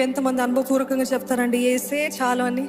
ఎంతమంది అనుభవపూర్వకంగా చెప్తారండి? ఏసే చాలు అని.